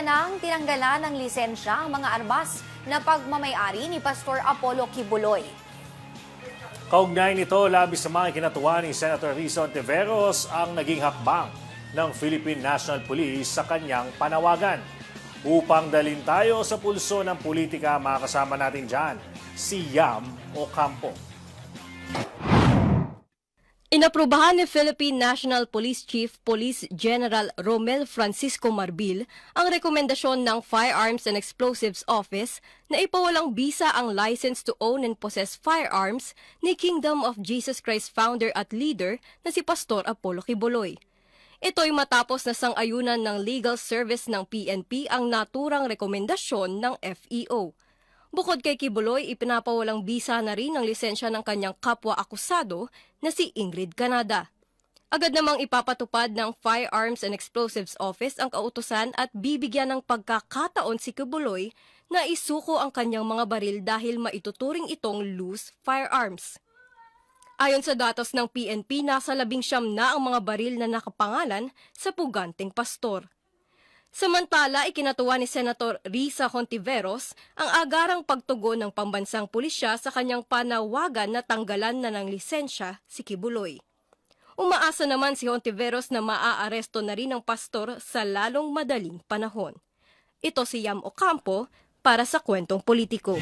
Nang tinanggalan ng lisensya ang mga armas na pagmamayari ni Pastor Apollo Kibuloy. Kaugnay nito, labis sa mga kinatuwa ni Senator Risa Ontiveros ang naging hakbang ng Philippine National Police sa kanyang panawagan. Upang dalin tayo sa pulso ng politika, makakasama natin dyan si Yam Ocampo. Inaprubahan ni Philippine National Police Chief Police General Romel Francisco Marbil ang rekomendasyon ng Firearms and Explosives Office na ipawalang bisa ang license to own and possess firearms ni Kingdom of Jesus Christ founder at leader na si Pastor Apollo Kibuloy. Ito'y matapos na sang-ayunan ng legal service ng PNP ang naturang rekomendasyon ng FEO. Bukod kay Kibuloy, ipinapawalang bisa na rin ang lisensya ng kanyang kapwa-akusado na si Ingrid Canada. Agad namang ipapatupad ng Firearms and Explosives Office ang kautusan at bibigyan ng pagkakataon si Kibuloy na isuko ang kanyang mga baril dahil maituturing itong loose firearms. Ayon sa datos ng PNP, nasa labing siyam na ang mga baril na nakapangalan sa puganteng pastor. Samantala, ikinatuwa ni Senator Risa Hontiveros ang agarang pagtugon ng pambansang pulisya sa kanyang panawagan na tanggalan na ng lisensya si Kibuloy. Umaasa naman si Hontiveros na maaaresto na rin ang pastor sa lalong madaling panahon. Ito si Yam Ocampo para sa kwentong politiko.